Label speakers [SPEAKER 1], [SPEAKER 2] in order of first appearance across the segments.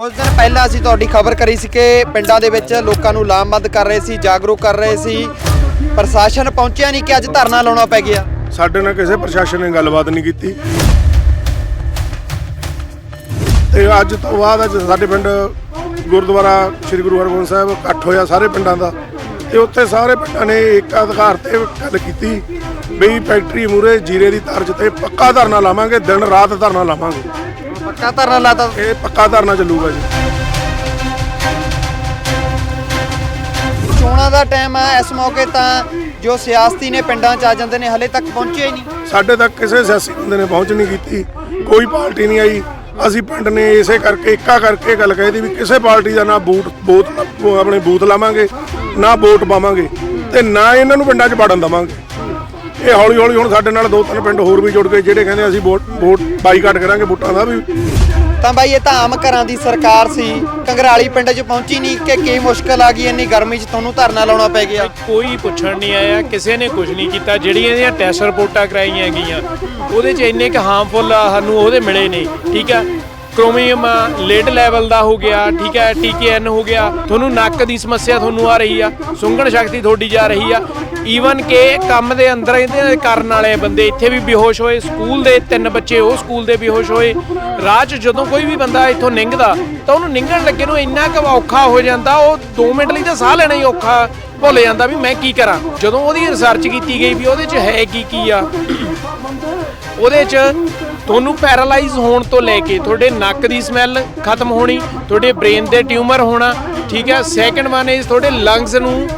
[SPEAKER 1] ਕੁਝ ਦਿਨ ਪਹਿਲਾਂ ਅਸੀਂ ਤੁਹਾਡੀ ਖਬਰ ਕਰੀ ਸੀ ਕਿ ਪਿੰਡਾਂ ਦੇ ਵਿੱਚ ਲੋਕਾਂ ਨੂੰ ਲਾਮਬੰਦ ਕਰ ਰਹੇ ਸੀ, ਜਾਗਰੂਕ ਕਰ ਰਹੇ ਸੀ। ਪ੍ਰਸ਼ਾਸਨ ਪਹੁੰਚਿਆ ਨਹੀਂ ਕਿ ਅੱਜ ਧਰਨਾ ਲਾਉਣਾ ਪੈ ਗਿਆ।
[SPEAKER 2] ਸਾਡੇ ਨਾਲ ਕਿਸੇ ਪ੍ਰਸ਼ਾਸਨ ਨੇ ਗੱਲਬਾਤ ਨਹੀਂ ਕੀਤੀ। ਤੇ ਅੱਜ ਤੋਂ ਬਾਅਦ ਅੱਜ ਸਾਡੇ ਪਿੰਡ ਗੁਰਦੁਆਰਾ ਸ੍ਰੀ ਗੁਰੂ ਹਰਗੋਬਿੰਦ ਸਾਹਿਬ ਇਕੱਠ ਹੋਇਆ ਸਾਰੇ ਪਿੰਡਾਂ ਦਾ। ਤੇ ਉੱਥੇ ਸਾਰੇ ਪਿੰਡਾਂ ਨੇ ਇੱਕ ਅਧਿਕਾਰ ਤੇ ਗੱਲ ਕੀਤੀ ਵੀ ਫੈਕਟਰੀ ਮੂਰੇ ਜੀਰੇ ਦੀ ਤਰਜ਼ ਤੇ ਪੱਕਾ ਧਰਨਾ ਲਾਵਾਂਗੇ, ਦਿਨ ਰਾਤ ਧਰਨਾ ਲਾਵਾਂਗੇ।
[SPEAKER 1] ਪੱਕਾ ਧਰਨਾ ਲਾਤਾ।
[SPEAKER 2] ਇਹ ਪੱਕਾ ਧਰਨਾ ਚੱਲੂਗਾ ਜੀ।
[SPEAKER 1] ਚੋਣਾਂ ਦਾ ਟਾਈਮ ਹੈ ਇਸ ਮੌਕੇ ਤਾਂ ਜੋ ਸਿਆਸਤੀ ਨੇ ਪਿੰਡਾਂ 'ਚ ਆ ਜਾਂਦੇ ਨੇ ਹਲੇ ਤੱਕ ਪਹੁੰਚੇ ਹੀ ਨਹੀਂ।
[SPEAKER 2] ਸਾਡੇ ਤੱਕ ਕਿਸੇ ਸਿਆਸੀ ਬੰਦੇ ਨੇ ਪਹੁੰਚ ਨਹੀਂ ਕੀਤੀ ਕੋਈ ਪਾਰਟੀ ਨਹੀਂ ਆਈ। ਅਸੀਂ ਪਿੰਡ ਨੇ ਇਸੇ ਕਰਕੇ ਇੱਕਾ ਕਰਕੇ ਗੱਲ ਕਹਿਦੀ ਵੀ ਕਿਸੇ ਪਾਰਟੀ ਦਾ ਨਾ ਬੂਟ ਬੂਥ ਆਪਣੇ ਬੂਥ ਲਾਵਾਂਗੇ ਨਾ ਵੋਟ ਪਾਵਾਂਗੇ ਤੇ ਨਾ ਇਹਨਾਂ ਨੂੰ ਪਿੰਡਾਂ 'ਚ ਵੜਨ ਦਵਾਂਗੇ। ਇਹ ਹੌਲੀ ਹੌਲੀ ਹੁਣ ਸਾਡੇ ਨਾਲ ਦੋ ਤਿੰਨ ਪਿੰਡ ਹੋਰ ਵੀ ਜੁੜ ਗਏ ਜਿਹੜੇ ਕਹਿੰਦੇ ਅਸੀਂ ਵੋਟ ਵੋਟ ਬਾਈਕਾਟ ਕਰਾਂਗੇ ਵੋਟਾਂ ਦਾ ਵੀ।
[SPEAKER 1] ਤਾਂ ਬਾਈ ਇਹ ਤਾਂ ਆਮ ਘਰਾਂ ਦੀ ਸਰਕਾਰ ਸੀ। ਕੰਗਰਾਲੀ ਪਿੰਡ 'ਚ ਪਹੁੰਚੀ ਨਹੀਂ ਕਿ ਕੀ ਮੁਸ਼ਕਲ ਆ ਗਈ ਇੰਨੀ ਗਰਮੀ 'ਚ ਤੁਹਾਨੂੰ ਧਰਨਾ ਲਾਉਣਾ ਪੈ ਗਿਆ।
[SPEAKER 3] ਕੋਈ ਪੁੱਛਣ ਨਹੀਂ ਆਇਆ ਕਿਸੇ ਨੇ ਕੁਝ ਨਹੀਂ ਕੀਤਾ। ਜਿਹੜੀਆਂ ਇਹਦੀਆਂ ਟੈਸਟ ਰਿਪੋਰਟਾਂ ਕਰਾਈਆਂ ਗਈਆਂ ਉਹਦੇ 'ਚ ਇੰਨੇ ਕੁ ਹਾਰਮਫੁਲ ਸਾਨੂੰ ਉਹਦੇ ਮਿਲੇ ਨੇ ਠੀਕ ਹੈ ਕ੍ਰੋਮੀਅਮ ਲੇਡ ਲੈਵਲ ਦਾ ਹੋ ਗਿਆ, ਠੀਕ ਹੈ ਟੀਕੇਐਨ ਹੋ ਗਿਆ। ਤੁਹਾਨੂੰ ਨੱਕ ਦੀ ਸਮੱਸਿਆ ਤੁਹਾਨੂੰ ਆ ਰਹੀ ਆ ਸੁੰਘਣ ਸ਼ਕਤੀ ਤੁਹਾਡੀ ਜਾ ਰਹੀ ਆ। ਈਵਨ ਕਿ ਕੰਮ ਦੇ ਅੰਦਰ ਇਹਦੇ ਕਰਨ ਵਾਲੇ ਬੰਦੇ ਇੱਥੇ ਵੀ ਬੇਹੋਸ਼ ਹੋਏ, ਸਕੂਲ ਦੇ ਤਿੰਨ ਬੱਚੇ ਉਹ ਸਕੂਲ ਦੇ ਬੇਹੋਸ਼ ਹੋਏ। ਰਾਹ 'ਚ ਜਦੋਂ ਕੋਈ ਵੀ ਬੰਦਾ ਇੱਥੋਂ ਲੰਘਦਾ ਤਾਂ ਉਹਨੂੰ ਲੰਘਣ ਲੱਗੇ ਨੂੰ ਇੰਨਾ ਕੁ ਔਖਾ ਹੋ ਜਾਂਦਾ, ਉਹ 2 ਮਿੰਟ ਲਈ ਤਾਂ ਸਾਹ ਲੈਣਾ ਹੀ ਔਖਾ ਭੁੱਲ ਜਾਂਦਾ ਵੀ ਮੈਂ ਕੀ ਕਰਾਂ। ਜਦੋਂ ਉਹਦੀ ਰਿਸਰਚ ਕੀਤੀ ਗਈ ਵੀ ਉਹਦੇ 'ਚ ਹੈ ਕੀ ਕੀ ਆ, ਉਹਦੇ 'ਚ ਤੁਹਾਨੂੰ ਪੈਰਾਲਾਈਜ਼ ਹੋਣ ਤੋਂ ਲੈ ਕੇ ਤੁਹਾਡੇ ਨੱਕ ਦੀ ਸਮੈਲ ਖਤਮ ਹੋਣੀ, ਤੁਹਾਡੇ ਬ੍ਰੇਨ ਦੇ ਟਿਊਮਰ ਹੋਣਾ, ਠੀਕ ਹੈ ਸੈਕੰਡ ਵਨ ਇਜ਼ ਤੁਹਾਡੇ ਲੰਗਸ ਨੂੰ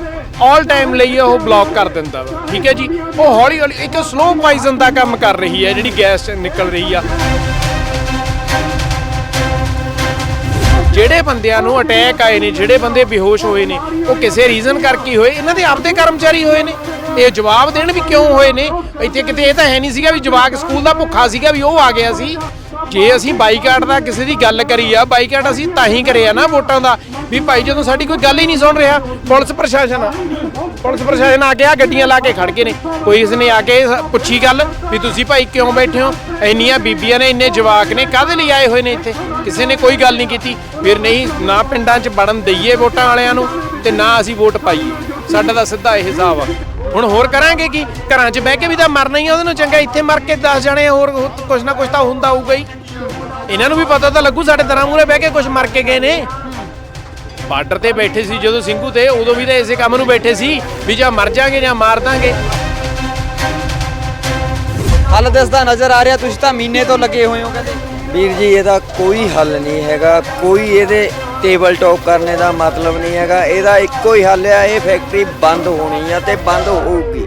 [SPEAKER 3] ਆਲ ਟਾਈਮ ਲਈ ਉਹ ਬਲੌਕ ਕਰ ਦਿੰਦਾ ਵਾ, ਠੀਕ ਹੈ ਜੀ? ਉਹ ਹੌਲੀ ਹੌਲੀ, ਇੱਕ ਸਲੋ ਪੋਇਜ਼ਨ ਦਾ ਕੰਮ ਕਰ ਰਹੀ ਹੈ, ਜਿਹੜੀ ਗੈਸ ਨਿਕਲ ਰਹੀ ਆ। ਜਿਹੜੇ ਬੰਦਿਆਂ ਨੂੰ ਅਟੈਕ ਆਏ ਨੇ, ਜਿਹੜੇ ਬੰਦੇ ਬੇਹੋਸ਼ ਹੋਏ ਨੇ, ਉਹ ਕਿਸੇ ਰੀਜ਼ਨ ਕਰਕੇ ਹੋਏ, ਇਹਨਾਂ ਦੇ ਆਪਦੇ ਕਰਮਚਾਰੀ ਹੋਏ ਨੇ। ਇਹ ਜਵਾਬ ਦੇਣ ਵੀ ਕਿਉਂ ਹੋਏ ਨੇ? ਇੱਥੇ ਕਿਤੇ ਇਹ ਤਾਂ ਹੈ ਨਹੀਂ ਸੀਗਾ ਵੀ ਜਵਾਕ ਸਕੂਲ ਦਾ ਭੁੱਖਾ ਸੀਗਾ ਵੀ ਉਹ ਆ ਗਿਆ ਸੀ। ਜੇ ਅਸੀਂ ਬਾਈਕਾਟ ਦਾ ਕਿਸੇ ਦੀ ਗੱਲ ਕਰੀ ਆ ਬਾਈਕਾਟ ਅਸੀਂ ਤਾਂ ਹੀ ਕਰਿਆ ਨਾ ਵੋਟਾਂ ਦਾ। ਵੀ ਭਾਈ ਜਦੋਂ ਸਾਡੀ ਕੋਈ ਗੱਲ ਹੀ ਨਹੀਂ ਸੁਣ ਰਿਹਾ, ਪੁਲਿਸ ਪ੍ਰਸ਼ਾਸਨ ਆ। ਪੁਲਿਸ ਪ੍ਰਸ਼ਾਸਨ ਆ ਕੇ ਆ ਗੱਡੀਆਂ ਲਾ ਕੇ ਖੜ ਗਏ ਨੇ। ਕੋਈ ਇਸ ਨੇ ਆ ਕੇ ਪੁੱਛੀ ਗੱਲ ਵੀ ਤੁਸੀਂ ਭਾਈ ਕਿਉਂ ਬੈਠੇ ਹੋ? ਇੰਨੀਆਂ ਬੀਬੀਆਂ ਨੇ, ਇੰਨੇ ਜਵਾਕ ਨੇ, ਕਾਹਦੇ ਲਈ ਆਏ ਹੋਏ ਨੇ ਇੱਥੇ? ਕਿਸੇ ਨੇ ਕੋਈ ਗੱਲ ਨਹੀਂ ਕੀਤੀ। ਫਿਰ ਨਹੀਂ, ਨਾ ਪਿੰਡਾਂ 'ਚ ਵੜਨ ਦਈਏ ਵੋਟਾਂ ਵਾਲਿਆਂ ਨੂੰ ਤੇ ਨਾ ਅਸੀਂ ਵੋਟ ਪਾਈਏ। ਸਾਡਾ ਤਾਂ ਸਿੱਧਾ ਇਹ ਹਿਸਾਬ ਆ। ਹੁਣ ਹੋਰ ਕਰਾਂਗੇ ਕੀ? ਘਰਾਂ 'ਚ ਬਹਿ ਕੇ ਵੀ ਤਾਂ ਮਰਨਾ ਹੀ ਆ, ਉਹਦੇ ਨੂੰ ਚੰਗਾ ਇੱਥੇ ਮਰ ਕੇ 10 ਜਣੇ ਹੋਰ ਹੋਰ ਕੁਛ ਨਾ ਕੁਛ ਤਾਂ ਹੁੰਦਾ ਹੋਊਗਾ ਹੀ। ਇਹਨਾਂ ਨੂੰ ਵੀ ਪਤਾ ਤਾਂ ਲੱਗੂ ਸਾਡੇ ਦਰਾਂ ਮੂਰੇ ਬਹਿ ਕੇ ਕੁਛ ਮਰ ਕੇ ਗਏ ਨੇ। ਬਾਰਡਰ ਤੇ ਬੈਠੇ ਸੀ ਜਦੋਂ ਸਿੰਘੂ ਤੇ, ਉਦੋਂ ਵੀ ਤਾਂ ਇਸੇ ਕੰਮ ਨੂੰ ਬੈਠੇ ਸੀ ਵੀ ਜਾਂ ਮਰ ਜਾਾਂਗੇ ਜਾਂ ਮਾਰ ਦਾਂਗੇ।
[SPEAKER 1] ਹੱਲ ਦੱਸਦਾ ਨਜ਼ਰ ਆ ਰਿਹਾ, ਤੁਸੀਂ ਤਾਂ ਮਹੀਨੇ ਤੋਂ ਲੱਗੇ ਹੋਏ ਹੋ ਕਹਿੰਦੇ।
[SPEAKER 4] ਵੀਰ ਜੀ, ਇਹਦਾ ਕੋਈ ਹੱਲ ਨਹੀਂ ਹੈਗਾ। ਕੋਈ ਇਹਦੇ ਟੇਬਲ ਟਾਕ ਕਰਨੇ ਦਾ ਮਤਲਬ ਨਹੀਂ ਹੈਗਾ। ਇਹਦਾ ਇੱਕੋ ਹੀ ਹੱਲ ਆ, ਇਹ ਫੈਕਟਰੀ ਬੰਦ ਹੋਣੀ ਆ ਤੇ ਬੰਦ ਹੋਊਗੀ।